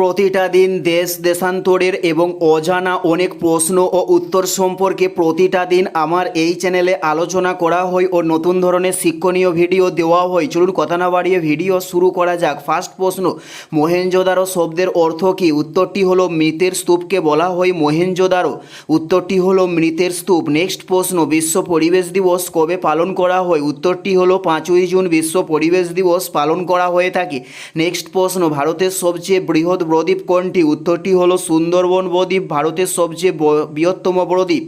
প্রতিটা দিন দেশ দেশান্তরের এবং অজানা অনেক প্রশ্ন ও উত্তর সম্পর্কে প্রতিটা দিন আমার এই চ্যানেলে আলোচনা করা হয় ও নতুন ধরনের শিক্ষণীয় ভিডিও দেওয়া হয়। চলুন কথা না বাড়িয়ে ভিডিও শুরু করা যাক। ফার্স্ট প্রশ্ন মহেঞ্জোদারো শব্দের অর্থ কী? উত্তরটি হলো মৃতের স্তূপকে বলা হয় মহেঞ্জোদারো উত্তরটি হলো মৃতের স্তূপ। নেক্সট প্রশ্ন, বিশ্ব পরিবেশ দিবস কবে পালন করা হয়? উত্তরটি হলো পাঁচই জুন, বিশ্ব পরিবেশ দিবস পালন করা হয়ে থাকে। নেক্সট প্রশ্ন, ভারতের সবচেয়ে বৃহৎ বদ্বীপ কোনটি? উত্তরটি হলো সুন্দরবন বদ্বীপ ভারতের সবচেয়ে বৃহত্তম বদ্বীপ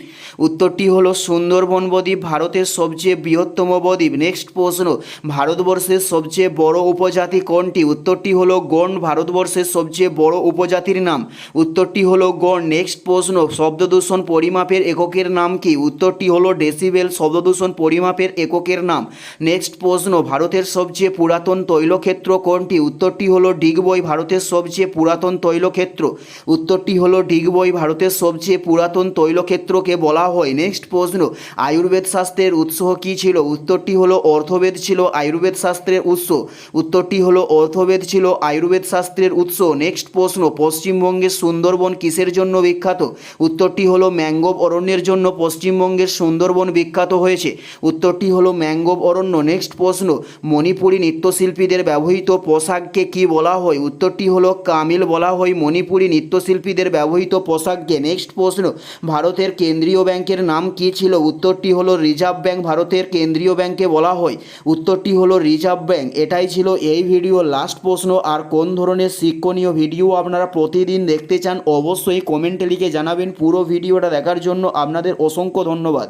উত্তরটি হলো সুন্দরবন বদ্বীপ ভারতের সবচেয়ে বৃহত্তম বদ্বীপ নেক্সট প্রশ্ন, ভারতবর্ষের সবচেয়ে বড় উপজাতি কোনটি? উত্তরটি হলো গণ, ভারতবর্ষের সবচেয়ে বড় উপজাতির নাম। উত্তরটি হলো গণ। নেক্সট প্রশ্ন, শব্দদূষণ পরিমাপের এককের নাম কি? উত্তরটি হলো ডেসিবেল, শব্দদূষণ পরিমাপের এককের নাম। নেক্সট প্রশ্ন, ভারতের সবচেয়ে পুরাতন তৈলক্ষেত্র কোনটি? উত্তরটি হলো ডিগবই, ভারতের সবচেয়ে পুরাতন তৈলক্ষেত্র। উত্তরটি হলো ডিগবই, ভারতের সবচেয়ে পুরাতন তৈলক্ষেত্রকে বলা হয়। নেক্সট প্রশ্ন, আয়ুর্বেদ শাস্ত্রের উৎস কী ছিল? উত্তরটি হলো, অর্থবেদ ছিল আয়ুর্বেদ শাস্ত্রের উৎস। উত্তরটি হলো, অর্থবেদ ছিল আয়ুর্বেদ শাস্ত্রের উৎস। নেক্সট প্রশ্ন, পশ্চিমবঙ্গের সুন্দরবন কিসের জন্য বিখ্যাত? উত্তরটি হলো ম্যাঙ্গোভ অরণ্যের জন্য পশ্চিমবঙ্গের সুন্দরবন বিখ্যাত হয়েছে। উত্তরটি হলো ম্যাঙ্গোভ অরণ্য। নেক্সট প্রশ্ন, মণিপুরী নৃত্যশিল্পীদের ব্যবহৃত পোশাককে কি বলা হয়? উত্তরটি হলো কামিল বলা হয় মণিপুরী নৃত্যশিল্পীদের ব্যবহৃত পোশাককে। নেক্সট প্রশ্ন, ভারতের কেন্দ্রীয় ব্যাংকের নাম কি ছিল? উত্তরটি হলো রিজার্ভ ব্যাংক, ভারতের কেন্দ্রীয় ব্যাংকে বলা হয়। উত্তরটি হলো রিজার্ভ ব্যাংক। এটাই ছিল এই ভিডিও। লাস্ট প্রশ্ন, আর কোন ধরনের শিক্ষণীয় ভিডিও আপনারা প্রতিদিন দেখতে চান, অবশ্যই কমেন্টে লিখে জানাবেন। পুরো ভিডিওটা দেখার জন্য আপনাদের অসংখ্য ধন্যবাদ।